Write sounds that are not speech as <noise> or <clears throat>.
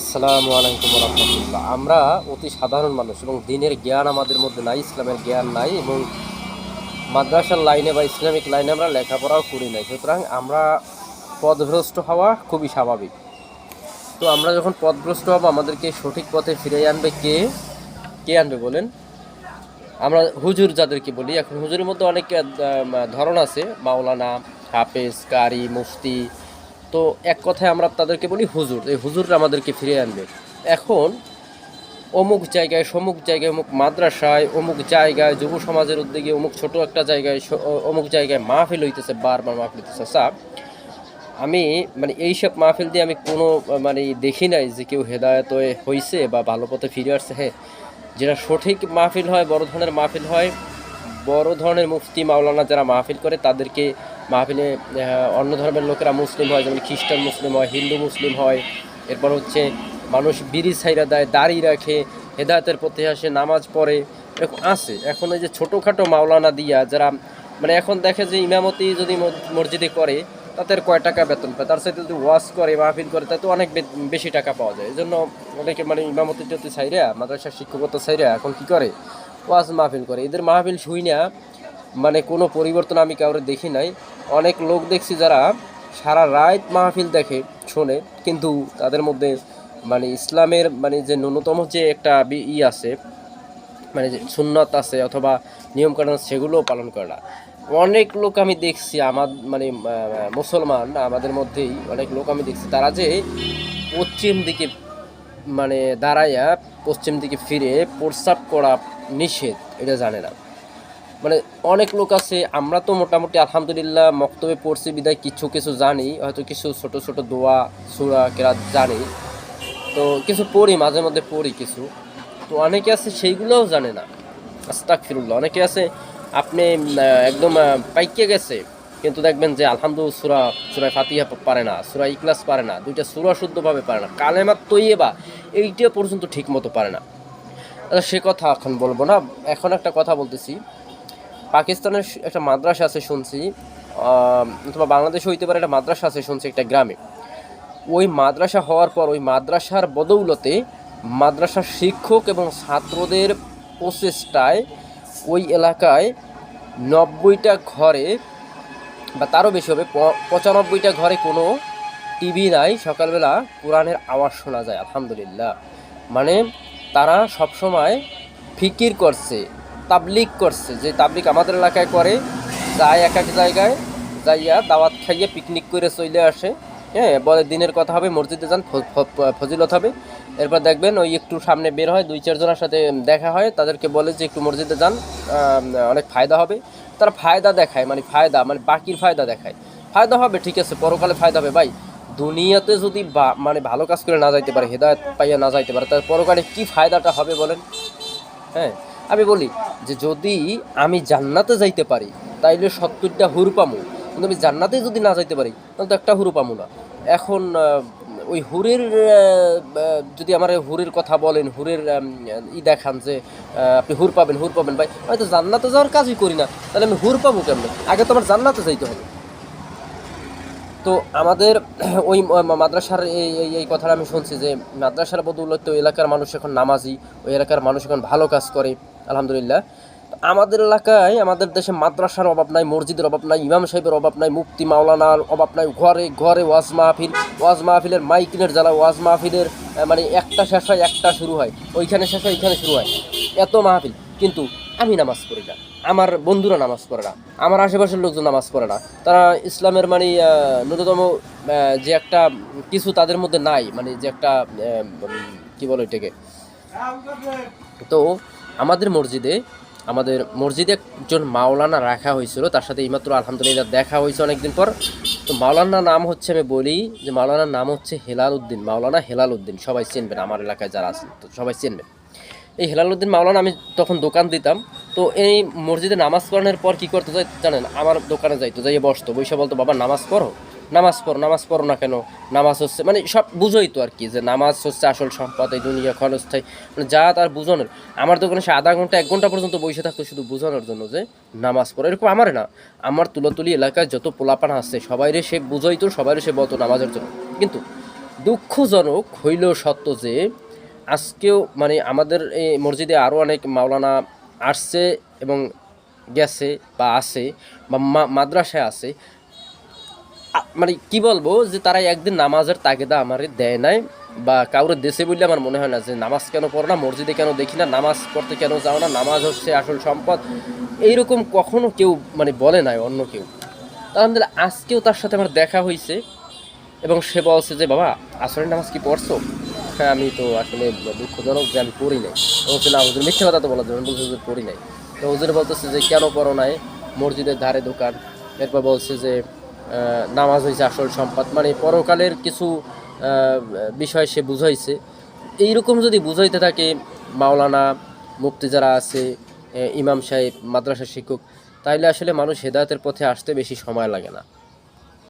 আসসালামু আলাইকুম রহমতুল্লাহ আমরা অতি সাধারণ মানুষ এবং দিনের জ্ঞান আমাদের মধ্যে নাই, ইসলামের জ্ঞান নাই এবং মাদ্রাসার লাইনে বা ইসলামিক লাইনে আমরা লেখাপড়াও করি নাই। সুতরাং আমরা পদভ্রষ্ট হওয়া খুবই স্বাভাবিক। তো আমরা যখন পদভ্রষ্ট হব, আমাদেরকে সঠিক পথে ফিরিয়ে আনবে কে? কে আনবে বলেন? আমরা হুজুর যাদেরকে বলি, এখন হুজুরের মধ্যে অনেক ধরন আছে। মাওলানা, হাফেজ, কারি, মুফতি তো এক কথায় আমরা তাদেরকে বলি হুজুর, এই হুজুররা আমাদেরকে ফিরিয়ে আনবে। এখন অমুক জায়গায়, সমুক জায়গায়, অমুক মাদ্রাসায়, অমুক জায়গায়, যুব সমাজের উদ্যোগে অমুক ছোট একটা জায়গায় অমুক জায়গায় মাহফিল হইতেছে, বারবার মাহফিল হইতেছে। সাপ আমি মানে এইসব মাহফিল দিয়ে আমি কোনো মানে দেখি নাই যে কেউ হেদায়ত হয়েছে বা ভালো পথে ফিরে আসছে। হ্যাঁ যেটা সঠিক মাহফিল হয়, বড় ধরনের মাহফিল হয় বড় ধরনের মুফতি মাওলানা যারা মাহফিল করে, তাদেরকে মাহফিলে অন্য ধর্মের লোকেরা মুসলিম হয়, যেমন খ্রিস্টান মুসলিম হয়, হিন্দু মুসলিম হয়। এরপর হচ্ছে মানুষ বিড়ি ছাইরা দেয়, দাড়ি রাখে, হেদায়তের পথে আসে, নামাজ পড়ে, এরকম আছে। এখন ওই যে ছোটোখাটো মাওলানা দিয়া যারা মানে এখন দেখে যে ইমামতি যদি মসজিদে করে তাদের কয় টাকা বেতন পায়? তার সাথে যদি ওয়াশ করে, মাহফিল করে, তাতে অনেক বেশি টাকা পাওয়া যায়। এই জন্য অনেকে মানে ইমামতি যদি ছাইরা, মাদ্রাসার শিক্ষকতা ছাইরা এখন কি করে? ওয়াজ মাহফিল করে। এদের মাহফিল শুই না মানে কোনো পরিবর্তন আমি কাউরে দেখি নাই। অনেক লোক দেখছি যারা সারা রাত মাহফিল দেখে, শোনে, কিন্তু তাদের মধ্যে মানে ইসলামের মানে যে ন্যূনতম যে একটা ই আছে মানে যে সুন্নত আছে অথবা নিয়মকানুন সেগুলোও পালন করে না। অনেক লোক আমি দেখছি, আমার মানে মুসলমান আমাদের মধ্যেই অনেক লোক আমি দেখছি, তারা যে পশ্চিম দিকে মানে দাঁড়াইয়া পশ্চিম দিকে ফিরে প্রস্রাব করা নিষেধ, এটা জানে না। মানে অনেক লোক আছে, আমরা তো মোটামুটি আলহামদুলিল্লাহ মক্তবে পড়ছি, বিদায় কিছু কিছু জানি, হয়তো কিছু ছোট ছোট দোয়া, সুরা, কেরাত জানি। তো কিছু পড়ি, মাঝে মধ্যে পড়ি কিছু। তো অনেকে আছে, সেইগুলোও জানে না। আস্তাক ফিরুল্লাহ অনেকে আছে, আপনি একদম পাইকে গেছে, কিন্তু দেখবেন যে আলহামদু সুরা সুরায় ফাতিহা পারে না, সুরা ইকলাস পারে না, দুইটা সুরা শুদ্ধভাবে পারে না কালেমা তৈবা এইটা পর্যন্ত ঠিক মতো পারে না। সে কথা এখন বলব না। এখন একটা কথা বলতেছি। পাকিস্তানের একটা মাদ্রাসা আছে শুনছি অথবা বাংলাদেশে হইতে পারে, একটা মাদ্রাসা আছে শুনছি একটা গ্রামে। ওই মাদ্রাসা হওয়ার পর ওই মাদ্রাসার বদৌলতে মাদ্রাসার শিক্ষক এবং ছাত্রদের প্রচেষ্টায় ওই এলাকায় নব্বইটা ঘরে, বা তারও বেশি হবে পঁচানব্বইটা ঘরে কোনো টিভি নাই। সকালবেলা কোরআনের আওয়াজ শোনা যায়, আলহামদুলিল্লাহ। মানে তারা সবসময় ফিকির করছে তাবলিক করছে, যে তাবলিক আমাদের এলাকায় করে, যায় এক এক জায়গায়, যাইয়া দাওয়াত খাইয়ে পিকনিক করে চলে আসে। হ্যাঁ বলে দিনের কথা হবে, মসজিদে যান ফজিলত হবে। এরপর দেখবেন ওই একটু সামনে বের হয়, দুই চারজনের সাথে দেখা হয়, তাদেরকে বলে যে একটু মসজিদে যান অনেক ফায়দা হবে। তারা ফায়দা দেখায় মানে ফায়দা মানে বাকির ফায়দা দেখায়। ফায়দা হবে, ঠিক আছে, পরকালে ফায়দা হবে, ভাই। দুনিয়াতে যদি মানে ভালো কাজ করে না যাইতে পারে, হেদায়ত পাইয়া না যাইতে পারে, তার পরকালে কি ফায়দাটা হবে বলেন? হ্যাঁ আমি বলি যে যদি আমি জান্নাতে যাইতে পারি, তাইলে সত্তরটা হুর পামু। কিন্তু আমি জান্নাতে যদি না যাইতে পারি, তাহলে তো একটা হুরু পামু না। এখন ওই হুরের যদি আমার হুরের কথা বলেন, হুরের ই দেখান যে আপনি হুর পাবেন হুর পাবেন ভাই হয়তো জান্নাতে যাওয়ার কাজই করি না। তাহলে আমি হুর পাবো কেমন? আগে তো আমার জান্নাতে যাইতে হবে। তো আমাদের <clears throat> ওই মাদ্রাসার এই, এই- কথাটা আমি শুনছি যে মাদ্রাসার বদৌলতে এলাকার মানুষ এখন নামাজি, ওই এলাকার মানুষ এখন ভালো কাজ করে, আলহামদুলিল্লাহ। আমাদের এলাকায়, আমাদের দেশে মাদ্রাসার অভাব নাই, মসজিদের অভাব নাই, ইমাম সাহেবের অভাব নাই, মুফতি মাওলানার অভাব নাই, ঘরে ঘরে ওয়াজ মাহফিল, ওয়াজ মাহফিলের মাইকিনের জ্বালা, ওয়াজ মাহফিলের মানে একটা শেষ হয়, একটা শুরু হয়, ওইখানে শেষ হয়, ওইখানে শুরু হয়, এত মাহফিল। কিন্তু আমি নামাজ পড়ি না। আমার বন্ধুরা নামাজ পড়ে না, আমার আশেপাশের লোকজন নামাজ পড়ে না। তারা ইসলামের মানে ন্যূনতম যে একটা কিছু তাদের মধ্যে নাই মানে যে একটা কি বলো এটাকে? তো আমাদের মসজিদে আমাদের মসজিদে একজন মাওলানা রাখা হয়েছিল, তার সাথে এইমাত্র আলহামদুলিল্লাহ দেখা হয়েছে অনেকদিন পর। তো মাওলানার নাম হচ্ছে, আমি বলি যে মাওলানার নাম হচ্ছে হেলাল উদ্দিন মাওলানা হেলাল উদ্দিন সবাই চিনবেন, আমার এলাকায় যারা আছেন, তো সবাই চিনবেন। এই হেলালুদ্দিন মাওলানা, আমি তখন দোকান দিতাম তো এই মসজিদে নামাজ পড়ানোর পর কি করতে যাই জানেন, আমার দোকানে যাইতো যাই বসতো, বসে বলতো, বাবা, নামাজ পড়ো নামাজ পড়ো নামাজ পড়ো না কেন? নামাজ হচ্ছে মানে সব বুঝোই তো আর কি যে নামাজ হচ্ছে আসল সম্পদ, এই দুনিয়া ক্ষণস্থায়ী মানে যা তার বুঝানোর। আমার দোকানে সে আধা ঘণ্টা, এক ঘণ্টা পর্যন্ত বসে থাকতো শুধু বোঝানোর জন্য যে নামাজ পড়ো, এরকম আমার না। আমার তুলাতুলি এলাকায় যত পোলাপানা আছে, সবাইরে সে বুঝাইতো, সবাইরে সে বলতো নামাজের জন্য। কিন্তু দুঃখজনক হইলেও সত্য যে, আজকেও মানে আমাদের এই মসজিদে আরও অনেক মাওলানা আসছে এবং গেছে বা আছে বা মাদ্রাসায় আছে মানে কি বলব যে তারা একদিন নামাজের তাগিদা আমারে দেয় নাই বা কাউরে দেশে বললে আমার মনে হয় না যে নামাজ কেন পড়ো না, মসজিদে কেন দেখি না, নামাজ পড়তে কেন যাও না, নামাজ হচ্ছে আসল সম্পদ। এইরকম কখনো কেউ মানে বলে নাই অন্য কেউ। আলহামদুলিল্লাহ আজকেও তার সাথে আমার দেখা হয়েছে এবং সে বলছে যে, বাবা, আসরের নামাজ কি পড়ছো? হ্যাঁ আমি তো আসলে দুঃখজনক যে আমি পড়ি নাই। বলছে হুজুর মিথ্যে কথা তো বলা যাবে। বলছে যে পড়ি নাই। তো হুজুর বলতেছে যে, কেন পড়ো নাই? মসজিদের ধারে দোকান। এরপর বলছে যে নামাজ হয়েছে আসল সম্পদ। মানে পরকালের কিছু বিষয় সে বুঝাইছে। এইরকম যদি বুঝাইতে থাকে, মাওলানা মুক্তি যারা আছে ইমাম সাহেব মাদ্রাসা শিক্ষক, তাইলে আসলে মানুষ হেদায়তের পথে আসতে বেশি সময় লাগে না।